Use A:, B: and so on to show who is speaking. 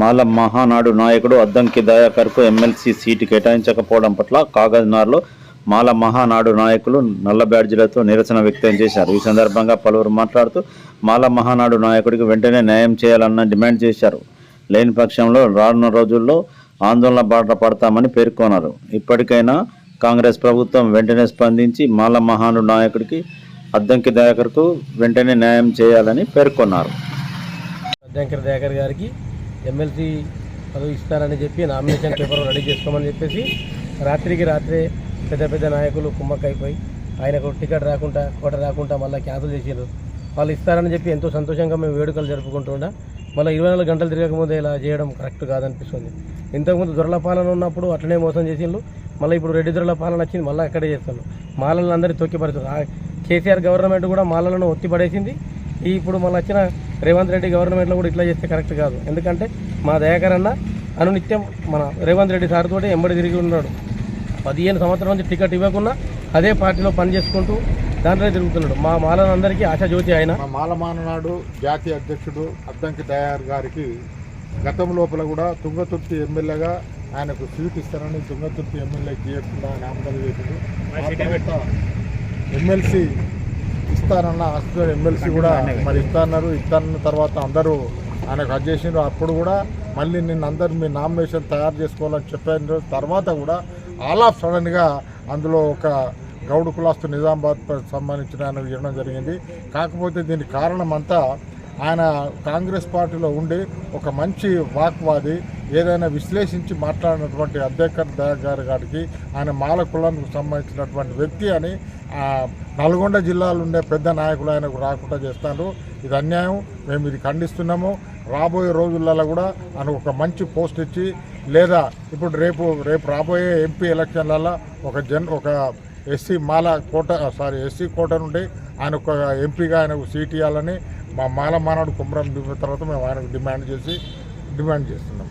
A: మాల మహానాడు నాయకుడు అద్దంకి దయాకర్కు MLC seat కేటాయించకపోవడం పట్ల కాగజ్నార్లో మాల మహానాడు నాయకులు నల్ల బ్యాడ్జీలతో నిరసన వ్యక్తం చేశారు. ఈ సందర్భంగా పలువురు మాట్లాడుతూ మాల మహానాడు నాయకుడికి వెంటనే న్యాయం చేయాలన్న డిమాండ్ చేశారు. లేని పక్షంలో రానున్న రోజుల్లో ఆందోళన బాట పడతామని పేర్కొన్నారు. ఇప్పటికైనా కాంగ్రెస్ ప్రభుత్వం వెంటనే స్పందించి మాల మహానుడు నాయకుడికి అద్దంకి దయాకర్కు వెంటనే న్యాయం చేయాలని పేర్కొన్నారు.
B: అద్దంకి దయాకర్ గారికి ఎమ్మెల్సీ పదవి ఇస్తారని చెప్పి నామినేషన్ పేపర్ రెడీ చేసుకోమని చెప్పేసి రాత్రికి రాత్రే పెద్ద పెద్ద నాయకులు కుమ్మక్కైపోయి ఆయనకు టికెట్ రాకుండా కోట రాకుండా మళ్ళీ క్యాన్సిల్ చేసిండ్రు. వాళ్ళు ఇస్తారని చెప్పి ఎంతో సంతోషంగా మేము వేడుకలు జరుపుకుంటుండా మళ్ళీ ఇరవై నాలుగు గంటలు తిరగకముందే ఇలా చేయడం కరెక్ట్ కాదనిపిస్తుంది. ఇంతకుముందు దొరల పాలన ఉన్నప్పుడు అట్లనే మోసం చేసిండ్రు. మళ్ళీ ఇప్పుడు రెడ్డి దొరల పాలన వచ్చింది మళ్ళీ అక్కడే చేస్తున్నారు మాలలను అందరినీ తొక్కిపరుస్తారు. కేసీఆర్ గవర్నమెంట్ కూడా మాలలను ఒత్తిపడేసింది. ఇప్పుడు మళ్ళీ వచ్చిన రేవంత్ రెడ్డి గవర్నమెంట్లో కూడా ఇట్లా చేస్తే కరెక్ట్ కాదు. ఎందుకంటే మా దయాకర్ అన్న అనునిత్యం మన రేవంత్ రెడ్డి సార్ తోటి ఎంబడి తిరిగి ఉన్నాడు. పదిహేను సంవత్సరాల నుంచి టికెట్ ఇవ్వకుండా అదే పార్టీలో పని చేసుకుంటూ దాంట్లో తిరుగుతున్నాడు. మా మాలనందరికీ ఆశాజ్యోతి ఆయన.
C: మా మాలమాననాడు జాతీయ అధ్యక్షుడు అద్దంకి దయార్ గారికి గతం లోపల కూడా తుంగతుర్తి ఎమ్మెల్యేగా ఆయనకు సీట్ ఇస్తారని తుంగతుర్తి ఎమ్మెల్యే ఆయన చేసిండు ఆ తర్వాత ఎమ్మెల్సీ ఇస్తారన్న ఆశతో ఎమ్మెల్సీ కూడా మరి ఇస్తారన్నారు ఇస్తారన్న తర్వాత అందరూ ఆయనకు అది చేసిండ్రు. అప్పుడు కూడా మళ్ళీ నిన్న అందరూ మీ నామినేషన్ తయారు చేసుకోవాలని చెప్పిన తర్వాత కూడా ఆల్ ఆఫ్ సడన్గా అందులో ఒక గౌడు కులాస్తు నిజామాబాద్ సంబంధించిన ఆయన ఇవ్వడం జరిగింది. కాకపోతే దీనికి కారణం అంతా ఆయన కాంగ్రెస్ పార్టీలో ఉండి ఒక మంచి వాక్వాది ఏదైనా విశ్లేషించి మాట్లాడినటువంటి అధ్యక్ష దయాగారి గారికి ఆయన మాల కులానికి సంబంధించినటువంటి వ్యక్తి అని నల్గొండ జిల్లాలో ఉండే పెద్ద నాయకులు ఆయనకు రాకుండా చేస్తారు ఇది అన్యాయం. మేము ఇది ఖండిస్తున్నాము. రాబోయే రోజులలో కూడా ఆయన ఒక మంచి పోస్ట్ ఇచ్చి లేదా ఇప్పుడు రేపు రేపు రాబోయే ఎంపీ ఎలక్షన్లలో ఒక జన్ ఒక SC Mala quota sorry SC quota నుండి ఆయన ఒక ఎంపీగా ఆయనకు సీట్ ఇవ్వాలని మా మాల మానాడు కుమ్రం దిగిన తర్వాత మేము ఆయనకు డిమాండ్ చేసి డిమాండ్ చేస్తున్నాం.